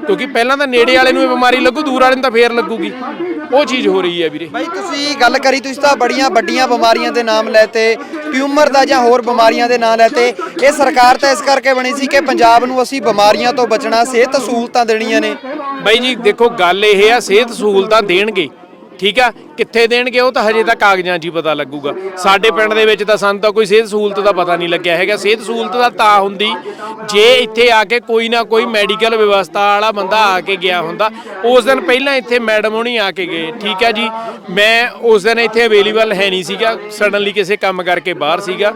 [SPEAKER 3] ਕਿਉਂਕਿ ਪਹਿਲਾਂ ਤਾਂ ਨੇੜੇ ਵਾਲੇ ਨੂੰ ਇਹ ਬਿਮਾਰੀ ਲੱਗੂ ਦੂਰ ਵਾਲੇ ਨੂੰ ਤਾਂ ਫੇਰ ਲੱਗੂਗੀ। ਉਹ ਚੀਜ਼ ਹੋ ਰਹੀ ਹੈ ਵੀਰੇ।
[SPEAKER 1] ਬਾਈ ਤੁਸੀਂ ਗੱਲ ਕਰੀ ਤੁਸੀਂ ਤਾਂ ਬੜੀਆਂ ਵੱਡੀਆਂ ਬਿਮਾਰੀਆਂ ਦੇ ਨਾਮ ਲੈਤੇ ਟਿਊਮਰ ਦਾ ਜਾਂ ਹੋਰ ਬਿਮਾਰੀਆਂ ਦੇ ਨਾਮ ਲੈਤੇ। ਇਹ ਸਰਕਾਰ ਤਾਂ ਇਸ ਕਰਕੇ ਬਣੀ ਸੀ ਕਿ ਪੰਜਾਬ ਨੂੰ ਅਸੀਂ ਬਿਮਾਰੀਆਂ ਤੋਂ ਬਚਣਾ ਸਿਹਤ ਸਹੂਲਤਾਂ ਦੇਣੀਆਂ ਨੇ।
[SPEAKER 3] ਬਾਈ ਜੀ ਦੇਖੋ ਗੱਲ ਇਹ ਆ ਸਿਹਤ ਸਹੂਲਤਾਂ ਦੇਣਗੇ। ਠੀਕ ਆ? ਕਿੱਥੇ ਦੇਣਗੇ ਉਹ ਤਾਂ ਹਜੇ ਤਾਂ ਕਾਗਜ਼ਾਂ 'ਚ ਹੀ ਪਤਾ ਲੱਗੂਗਾ। ਸਾਡੇ ਪਿੰਡ ਦੇ ਵਿੱਚ ਤਾਂ ਸਾਨੂੰ ਤਾਂ ਕੋਈ ਸਿਹਤ ਸਹੂਲਤ ਦਾ ਪਤਾ ਨਹੀਂ ਲੱਗਿਆ ਹੈਗਾ। ਸਿਹਤ ਸਹੂਲਤ ਦਾ ਤਾਂ ਹੁੰਦੀ। ਜੇ ਇੱਥੇ ਆ ਕੇ ਕੋਈ ਨਾ ਕੋਈ ਮੈਡੀਕਲ ਵਿਵਸਥਾ ਵਾਲਾ ਬੰਦਾ ਆ ਕੇ ਗਿਆ ਹੁੰਦਾ, ਉਸ ਦਿਨ ਪਹਿਲਾਂ ਇੱਥੇ ਮੈਡਮ ਹੋਣੀ ਆ ਕੇ ਗਏ। ਠੀਕ ਆ ਜੀ? ਮੈਂ ਉਸ ਦਿਨ ਇੱਥੇ ਅਵੇਲੇਬਲ ਹੈ ਨਹੀਂ ਸੀਗਾ। ਸਡਨਲੀ ਕਿਸੇ ਕੰਮ ਕਰਕੇ ਬਾਹਰ ਸੀਗਾ।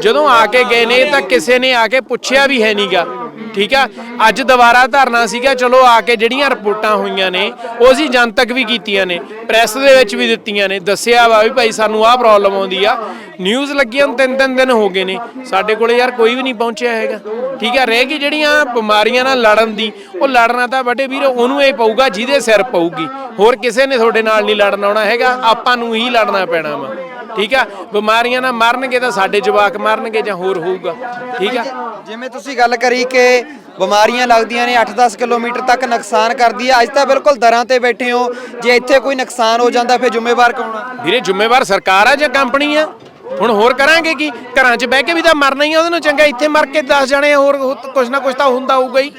[SPEAKER 3] ਜਦੋਂ ਆ ਕੇ ਗਏ ਨੇ ਤਾਂ ਕਿਸੇ ਨੇ ਆ ਕੇ ਪੁੱਛਿਆ ਵੀ ਹੈ ਨਹੀਂਗਾ। ਠੀਕ ਆ? ਅੱਜ ਦੁਬਾਰਾ ਧਰਨਾ ਸੀਗਾ। ਚਲੋ ਆ ਕੇ ਜਿਹੜੀਆਂ ਰਿਪੋਰਟਾਂ ਹੋਈਆਂ ਨੇ, ਉਹ ਅਸੀਂ ਜਨਤਕ ਵੀ ਕੀਤੀਆਂ ਨੇ। ਪ੍ਰੈਸ ਦੇ ਵਿੱਚ ਵੀ ਦਿੱਤੀਆਂ ਨੇ, ਦੱਸਿਆ ਵਾ ਵੀ ਭਾਈ ਸਾਨੂੰ ਆਹ ਪ੍ਰੋਬਲਮ ਆਉਂਦੀ ਆ। ਨਿਊਜ਼ ਲੱਗੀਆਂ ਨੂੰ ਤਿੰਨ ਤਿੰਨ ਦਿਨ ਹੋ ਗਏ ਨੇ। ਸਾਡੇ ਕੋਲੇ ਯਾਰ ਕੋਈ ਵੀ ਨਹੀਂ ਪਹੁੰਚਿਆ ਹੈਗਾ। ਠੀਕ ਆ, ਰਹਿ ਗਈ ਜਿਹੜੀਆਂ ਬਿਮਾਰੀਆਂ ਨਾਲ ਲੜਨ ਦੀ, ਉਹ ਲੜਨਾ ਤਾਂ ਵੱਡੇ ਵੀਰ, ਉਹਨੂੰ ਇਹ ਪਊਗਾ ਜਿਹਦੇ ਸਿਰ ਪਊਗੀ। ਹੋਰ ਕਿਸੇ ਨੇ ਤੁਹਾਡੇ ਨਾਲ ਨਹੀਂ ਲੜਨ ਆਉਣਾ ਹੈਗਾ, ਆਪਾਂ ਨੂੰ ਹੀ ਲੜਨਾ ਪੈਣਾ ਵਾ। ਠੀਕ ਆ? ਬਿਮਾਰੀਆਂ ਨਾਲ ਮਰਨਗੇ ਤਾਂ ਸਾਡੇ ਜਵਾਕ ਮਰਨਗੇ ਜਾਂ ਹੋਰ ਹੋਊਗਾ। ਠੀਕ ਆ?
[SPEAKER 1] ਜਿਵੇਂ ਤੁਸੀਂ ਗੱਲ ਕਰੀ ਕਿ ਬਿਮਾਰੀਆਂ ਲੱਗਦੀਆਂ ਨੇ 8-10 ਕਿਲੋਮੀਟਰ ਤੱਕ ਨੁਕਸਾਨ ਕਰਦੀ ਹੈ ਅੱਜ ਤਾਂ ਬਿਲਕੁਲ ਦਰਾਂ ਤੇ ਬੈਠੇ ਹੋ। ਜੇ ਇੱਥੇ ਕੋਈ ਨੁਕਸਾਨ ਹੋ ਜਾਂਦਾ ਫਿਰ ਜ਼ਿੰਮੇਵਾਰ ਕੌਣ ਆ?
[SPEAKER 3] ਵੀਰੇ ਜ਼ਿੰਮੇਵਾਰ ਸਰਕਾਰ ਆ ਜਾਂ ਕੰਪਨੀ ਆ? ਹੁਣ ਹੋਰ ਕਰਾਂਗੇ ਕੀ? ਘਰਾਂ 'ਚ ਬਹਿ ਕੇ ਵੀ ਤਾਂ ਮਰਨਾ ਹੀ ਆ ਉਹਦੇ ਨੂੰ ਚੰਗਾ ਇੱਥੇ ਮਰ ਕੇ 10 ਜਣੇ ਹੋਰ ਕੁਛ ਨਾ ਕੁਛ ਤਾਂ ਹੁੰਦਾ ਹੋਊਗਾ ਹੀ।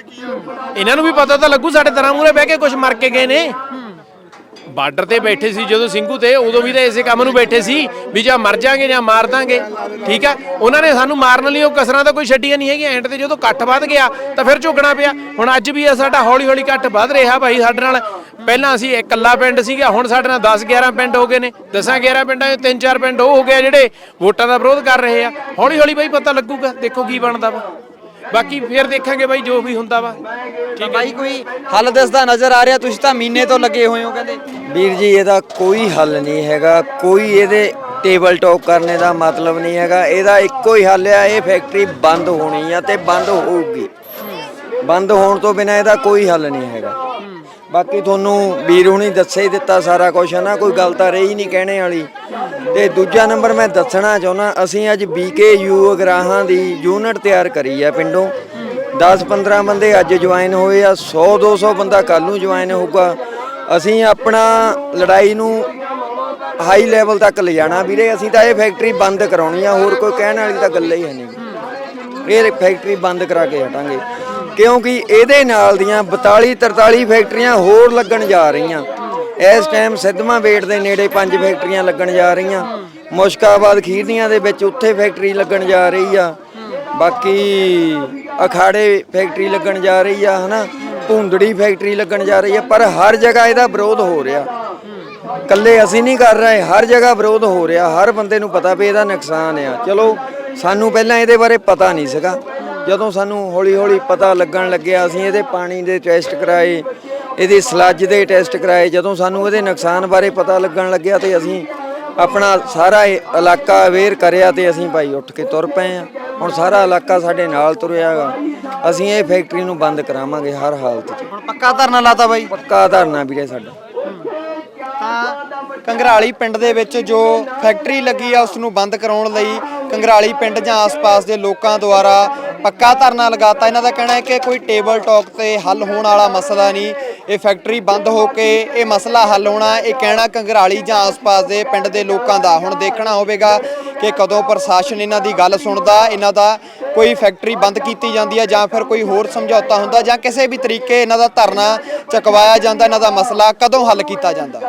[SPEAKER 3] ਇਹਨਾਂ ਨੂੰ ਵੀ ਪਤਾ ਤਾਂ ਲੱਗੂ ਸਾਡੇ ਤਰ੍ਹਾਂ ਮੂਰੇ ਬਹਿ ਕੇ ਕੁਛ ਮਰ ਕੇ ਗਏ ਨੇ। ਬਾਰਡਰ ਤੇ ਬੈਠੇ ਸੀ, ਜਦੋਂ ਸਿੰਘੂ ਤੇ, ਉਦੋਂ ਵੀ ਤਾਂ ਇਸੇ ਕੰਮ ਨੂੰ ਬੈਠੇ ਸੀ ਵੀ ਜਾਂ ਮਰ ਜਾਾਂਗੇ ਜਾਂ ਮਾਰ ਦਾਂਗੇ, ਠੀਕ ਆ? ਉਹਨਾਂ ਨੇ ਸਾਨੂੰ ਮਾਰਨ ਲਈ ਉਹ ਕਸਰਾਂ ਤਾਂ ਕੋਈ ਛੱਡੀਆਂ ਨਹੀਂ ਹੈਗੀਆਂ, ਐਂਡ ਤੇ ਜਦੋਂ ਇਕੱਠ ਵੱਧ ਗਿਆ, ਤਾਂ ਫਿਰ ਝੁਕਣਾ ਪਿਆ। ਹੁਣ ਅੱਜ ਵੀ ਇਹ ਸਾਡਾ ਹੌਲੀ ਹੌਲੀ ਇਕੱਠ ਵੱਧ ਰਿਹਾ ਭਾਈ ਸਾਡੇ ਨਾਲ। ਪਹਿਲਾਂ ਅਸੀਂ ਇਕੱਲਾ ਪਿੰਡ ਸੀਗਾ, ਹੁਣ ਸਾਡੇ ਨਾਲ 10 11 ਪਿੰਡ ਹੋ ਗਏ ਨੇ। 10 11 ਪਿੰਡਾਂ 'ਚ ਤਿੰਨ ਚਾਰ ਪਿੰਡ ਉਹ ਹੋ ਗਏ ਆ ਜਿਹੜੇ ਵੋਟਾਂ ਦਾ ਵਿਰੋਧ ਕਰ ਰਹੇ ਆ। ਹੌਲੀ ਹੌਲੀ ਬਾਈ ਪਤਾ ਲੱਗੂਗਾ, ਦੇਖੋ ਕੀ ਬਣਦਾ ਵਾ। ਬਾਕੀ ਫਿਰ ਦੇਖਾਂਗੇ ਬਾਈ ਜੋ ਵੀ ਹੁੰਦਾ ਵਾ। ਠੀਕ ਹੈ
[SPEAKER 1] ਬਾਈ ਕੋਈ ਹੱਲ ਦਿਸਦਾ ਨਜ਼ਰ ਆ ਰਿਹਾ ਤੁਸੀਂ ਤਾਂ ਮਹੀਨੇ ਤੋਂ ਲੱਗੇ ਹੋਏ ਹੋ ਕਹਿੰਦੇ।
[SPEAKER 4] ਵੀਰ ਜੀ ਇਹਦਾ ਕੋਈ ਹੱਲ ਨਹੀਂ ਹੈਗਾ। ਕੋਈ ਇਹਦੇ ਟੇਬਲ ਟਾਕ ਕਰਨੇ ਦਾ ਮਤਲਬ ਨਹੀਂ ਹੈਗਾ। ਇਹਦਾ ਇੱਕੋ ਹੀ ਹੱਲ ਆ ਇਹ ਫੈਕਟਰੀ ਬੰਦ ਹੋਣੀ ਆ ਤੇ ਬੰਦ ਹੋਊਗੀ। ਬੰਦ ਹੋਣ ਤੋਂ ਬਿਨਾ ਇਹਦਾ ਕੋਈ ਹੱਲ ਨਹੀਂ ਹੈਗਾ। ਬਾਕੀ ਤੁਹਾਨੂੰ ਵੀਰ ਹੁਣੀ ਦੱਸੇ ਹੀ ਦਿੱਤਾ ਸਾਰਾ ਕੁਝ ਹੈ ਨਾ ਕੋਈ ਗੱਲ ਤਾਂ ਰਹੀ ਨਹੀਂ ਕਹਿਣੇ ਵਾਲੀ। ਤੇ ਦੂਜਾ ਨੰਬਰ ਮੈਂ ਦੱਸਣਾ ਚਾਹੁੰਦਾ ਅਸੀਂ ਅੱਜ ਬੀਕੇਯੂ ਅਗਰਾਹਾਂ ਦੀ ਯੂਨਿਟ ਤਿਆਰ ਕਰੀ ਆ ਪਿੰਡੋਂ। 10-15 ਬੰਦੇ ਅੱਜ ਜੁਆਇਨ ਹੋਏ ਆ 100-200 ਬੰਦਾ ਕੱਲ ਨੂੰ ਜੁਆਇਨ ਹੋਊਗਾ। ਅਸੀਂ ਆਪਣਾ ਲੜਾਈ ਨੂੰ ਹਾਈ ਲੈਵਲ ਤੱਕ ਲਿਜਾਣਾ ਵੀਰੇ, ਅਸੀਂ ਤਾਂ ਇਹ ਫੈਕਟਰੀ ਬੰਦ ਕਰਾਉਣੀ ਆ, ਹੋਰ ਕੋਈ ਕਹਿਣ ਵਾਲੀ ਤਾਂ ਗੱਲ ਹੀ ਹੈ ਨਹੀਂ। ਇਹ ਫੈਕਟਰੀ ਬੰਦ ਕਰਾ ਕੇ ਹਟਾਂਗੇ। ਕਿਉਂਕਿ ਇਹਦੇ ਨਾਲ ਦੀਆਂ 42 43 ਫੈਕਟਰੀਆਂ ਹੋਰ ਲੱਗਣ ਜਾ ਰਹੀਆਂ। ਇਸ ਟਾਈਮ ਸਿੱਧਵਾਂ ਵੇਟ ਦੇ ਨੇੜੇ ਪੰਜ ਫੈਕਟਰੀਆਂ ਲੱਗਣ ਜਾ ਰਹੀਆਂ। ਮੁਸ਼ਕਾਬਾਦ ਖੀਰਨੀਆਂ ਦੇ ਵਿੱਚ ਉੱਥੇ ਫੈਕਟਰੀ ਲੱਗਣ ਜਾ ਰਹੀ ਆ। ਬਾਕੀ ਅਖਾੜੇ ਫੈਕਟਰੀ ਲੱਗਣ ਜਾ ਰਹੀ ਆ, ਹਨਾ? ਭੁੰਦੜੀ ਫੈਕਟਰੀ ਲੱਗਣ ਜਾ ਰਹੀ ਆ, ਪਰ ਹਰ ਜਗ੍ਹਾ ਇਹਦਾ ਵਿਰੋਧ ਹੋ ਰਿਹਾ। ਕੱਲੇ ਅਸੀਂ ਨਹੀਂ ਕਰ ਰਹੇ, ਹਰ ਜਗ੍ਹਾ ਵਿਰੋਧ ਹੋ ਰਿਹਾ। ਹਰ ਬੰਦੇ ਨੂੰ ਪਤਾ ਵੀ ਇਹਦਾ ਨੁਕਸਾਨ ਆ। ਚਲੋ, ਸਾਨੂੰ ਪਹਿਲਾਂ ਇਹਦੇ ਬਾਰੇ ਪਤਾ ਨਹੀਂ ਸੀਗਾ। ਜਦੋਂ ਸਾਨੂੰ ਹੌਲੀ ਹੌਲੀ ਪਤਾ ਲੱਗਣ ਲੱਗਿਆ ਅਸੀਂ ਇਹਦੇ ਪਾਣੀ ਦੇ ਟੈਸਟ ਕਰਾਏ ਇਹਦੀ ਸਲੱਜ ਦੇ ਟੈਸਟ ਕਰਾਏ ਜਦੋਂ ਸਾਨੂੰ ਇਹਦੇ ਨੁਕਸਾਨ ਬਾਰੇ ਪਤਾ ਲੱਗਣ ਲੱਗਿਆ ਤੇ ਅਸੀਂ ਆਪਣਾ ਸਾਰਾ ਇਲਾਕਾ ਅਵੇਅਰ ਕਰਿਆ ਤੇ ਅਸੀਂ ਭਾਈ ਉੱਠ ਕੇ ਤੁਰ ਪਏ ਆ ਹੁਣ ਸਾਰਾ ਇਲਾਕਾ ਸਾਡੇ ਨਾਲ ਤੁਰਿਆ ਗਾ ਅਸੀਂ ਇਹ ਫੈਕਟਰੀ ਨੂੰ ਬੰਦ ਕਰਾਵਾਂਗੇ ਹਰ ਹਾਲਤ 'ਚ।
[SPEAKER 1] ਹੁਣ ਪੱਕਾ ਧਰਨਾ ਲਾਤਾ ਬਾਈ?
[SPEAKER 4] ਪੱਕਾ ਧਰਨਾ ਵੀਰੇ ਸਾਡਾ।
[SPEAKER 1] ਤਾਂ ਕੰਗਰਾਲੀ ਪਿੰਡ ਦੇ ਵਿੱਚ ਜੋ ਫੈਕਟਰੀ ਲੱਗੀ ਆ ਉਸ ਨੂੰ ਬੰਦ ਕਰਾਉਣ ਲਈ ਕੰਗਰਾਲੀ ਪਿੰਡ ਜਾਂ ਆਸ-ਪਾਸ ਦੇ ਲੋਕਾਂ ਦੁਆਰਾ ਪੱਕਾ ਧਰਨਾ ਲਗਾਤਾ। ਇਹਨਾਂ ਦਾ ਕਹਿਣਾ ਹੈ ਕਿ ਕੋਈ ਟੇਬਲ ਟਾਕ ਤੇ ਹੱਲ ਹੋਣ ਵਾਲਾ ਮਸਲਾ ਨਹੀਂ। ਇਹ ਫੈਕਟਰੀ ਬੰਦ ਹੋ ਕੇ ਇਹ ਮਸਲਾ ਹੱਲ ਹੋਣਾ, ਇਹ ਕਹਿਣਾ ਕੰਗਰਾਲੀ ਜਾਂ ਆਸ-ਪਾਸ ਦੇ ਪਿੰਡ ਦੇ ਲੋਕਾਂ ਦਾ। ਹੁਣ ਦੇਖਣਾ ਹੋਵੇਗਾ ਕਿ ਕਦੋਂ ਪ੍ਰਸ਼ਾਸਨ ਇਹਨਾਂ ਦੀ ਗੱਲ ਸੁਣਦਾ, ਇਹਨਾਂ ਦਾ ਕੋਈ ਫੈਕਟਰੀ ਬੰਦ ਕੀਤੀ ਜਾਂਦੀ ਹੈ ਜਾਂ ਫਿਰ ਕੋਈ ਹੋਰ ਸਮਝੌਤਾ ਹੁੰਦਾ ਜਾਂ ਕਿਸੇ ਵੀ ਤਰੀਕੇ ਇਹਨਾਂ ਦਾ ਧਰਨਾ ਚੁਕਵਾਇਆ ਜਾਂਦਾ, ਇਹਨਾਂ ਦਾ ਮਸਲਾ ਕਦੋਂ ਹੱਲ ਕੀਤਾ ਜਾਂਦਾ।